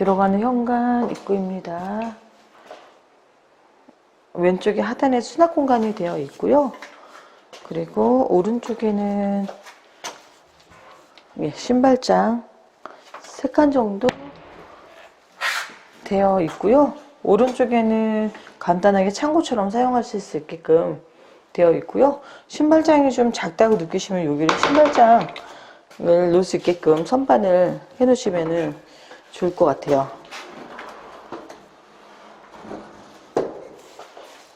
들어가는 현관 입구입니다. 왼쪽에 하단에 수납 공간이 되어 있고요. 그리고 오른쪽에는 예, 신발장 3칸 정도 되어 있고요. 오른쪽에는 간단하게 창고처럼 사용하실 수 있게끔 되어 있고요. 신발장이 좀 작다고 느끼시면 여기를 신발장을 놓을 수 있게끔 선반을 해 놓으시면 좋을 것 같아요.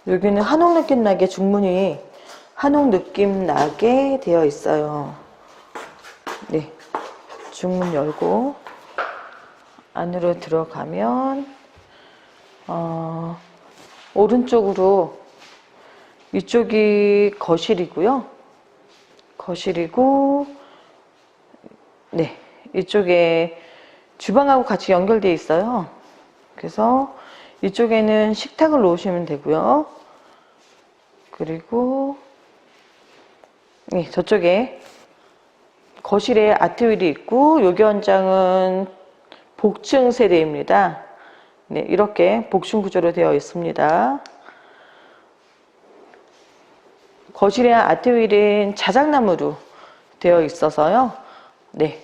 여기는 한옥 느낌 나게 중문이 한옥 느낌 나게 되어 있어요. 네. 중문 열고 안으로 들어가면 어, 오른쪽으로 이쪽이 거실이고요. 거실이고 네. 이쪽에 주방하고 같이 연결되어 있어요. 그래서 이쪽에는 식탁을 놓으시면 되고요. 그리고 네, 저쪽에 거실에 아트윌이 있고 여기 현장은 복층 세대입니다. 네, 이렇게 복층 구조로 되어 있습니다. 거실의 아트윌은 자작나무로 되어 있어서요. 네,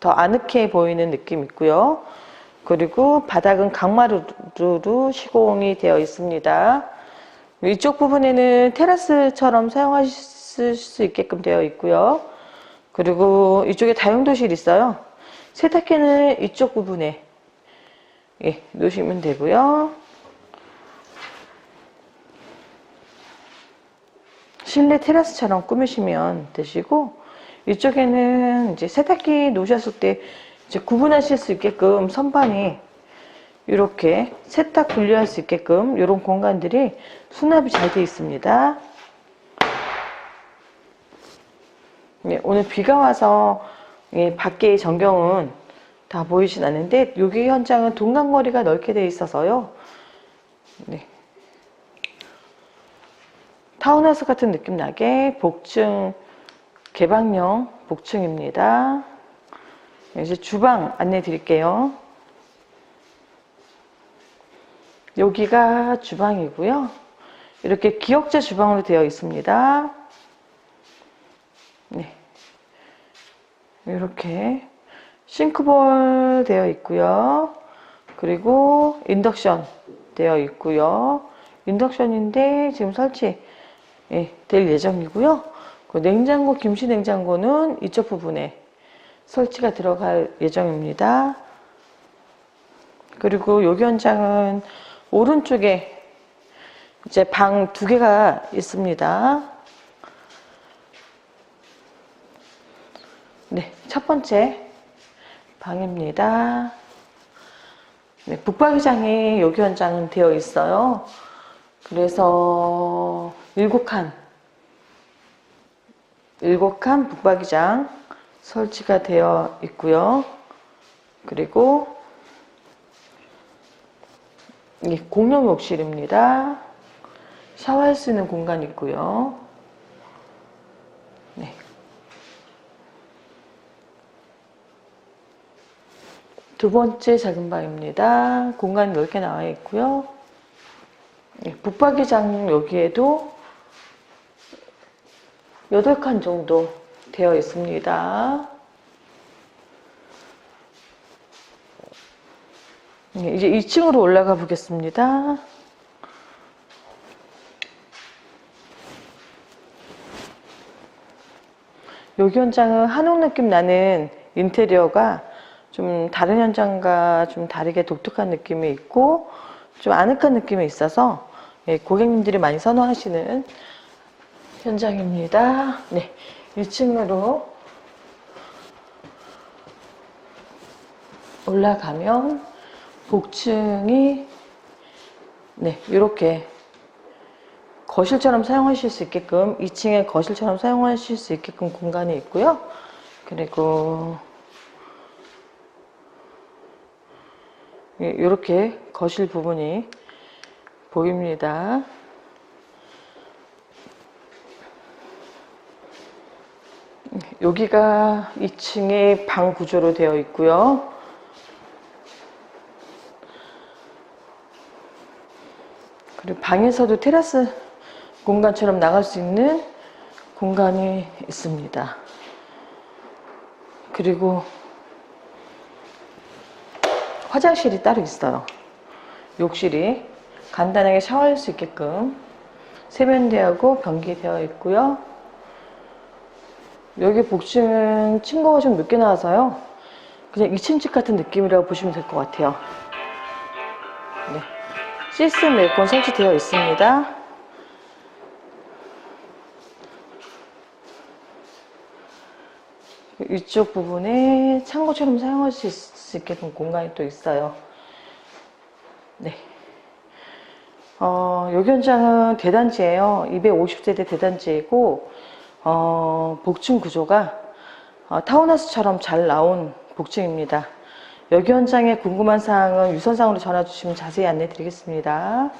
더 아늑해 보이는 느낌 있고요. 그리고 바닥은 강마루로 시공이 되어 있습니다. 이쪽 부분에는 테라스처럼 사용하실 수 있게끔 되어 있고요. 그리고 이쪽에 다용도실 있어요. 세탁기는 이쪽 부분에 예, 놓으시면 되고요. 실내 테라스처럼 꾸미시면 되시고 이쪽에는 이제 세탁기 놓으셨을 때 이제 구분하실 수 있게끔 선반이 이렇게 세탁 분리할 수 있게끔 이런 공간들이 수납이 잘 되어 있습니다. 네, 오늘 비가 와서 예, 밖의 전경은 다 보이진 않는데 여기 현장은 동간거리가 넓게 되어 있어서요. 네. 타운하우스 같은 느낌 나게 복층 개방형 복층입니다. 이제 주방 안내 드릴게요. 여기가 주방이고요. 이렇게 기역자 주방으로 되어 있습니다. 네. 이렇게 싱크볼 되어 있고요. 그리고 인덕션 되어 있고요. 인덕션인데 지금 설치 예, 될 예정이고요. 그 냉장고, 김치 냉장고는 이쪽 부분에 설치가 들어갈 예정입니다. 그리고 여기 현장은 오른쪽에 이제 방 두 개가 있습니다. 네, 첫 번째 방입니다. 네, 북박이장이 여기 현장은 되어 있어요. 그래서 일곱 칸, 일곱 칸 북박이장 설치가 되어 있고요. 그리고 이 공용 욕실입니다. 샤워할 수 있는 공간이 있고요. 네. 두 번째 작은 방입니다. 공간이 넓게 나와 있고요. 네, 붙박이장 여기에도 8칸 정도 되어 있습니다. 네, 이제 2층으로 올라가 보겠습니다. 여기 현장은 한옥 느낌 나는 인테리어가 좀 다른 현장과 좀 다르게 독특한 느낌이 있고 좀 아늑한 느낌이 있어서 예, 고객님들이 많이 선호하시는 현장입니다. 네, 1층으로 올라가면 복층이 네, 이렇게 거실처럼 사용하실 수 있게끔 2층에 거실처럼 사용하실 수 있게끔 공간이 있고요. 그리고 이렇게 거실 부분이 보입니다. 여기가 2층의 방 구조로 되어 있고요. 그리고 방에서도 테라스 공간처럼 나갈 수 있는 공간이 있습니다. 그리고 화장실이 따로 있어요. 욕실이 간단하게 샤워할 수 있게끔 세면대하고 변기 되어 있고요. 여기 복층은 층고가 좀 늦게 나와서요. 그냥 2층 집 같은 느낌이라고 보시면 될 것 같아요. 네. 시스템 에어컨 설치되어 있습니다. 이쪽 부분에 창고처럼 사용할 수 있- 있게끔 공간이 또 있어요. 네. 어, 여기 현장은 대단지예요. 250세대 대단지이고, 어, 복층 구조가 어, 타운하우스처럼 잘 나온 복층입니다. 여기 현장에 궁금한 사항은 유선상으로 전화 주시면 자세히 안내 드리겠습니다.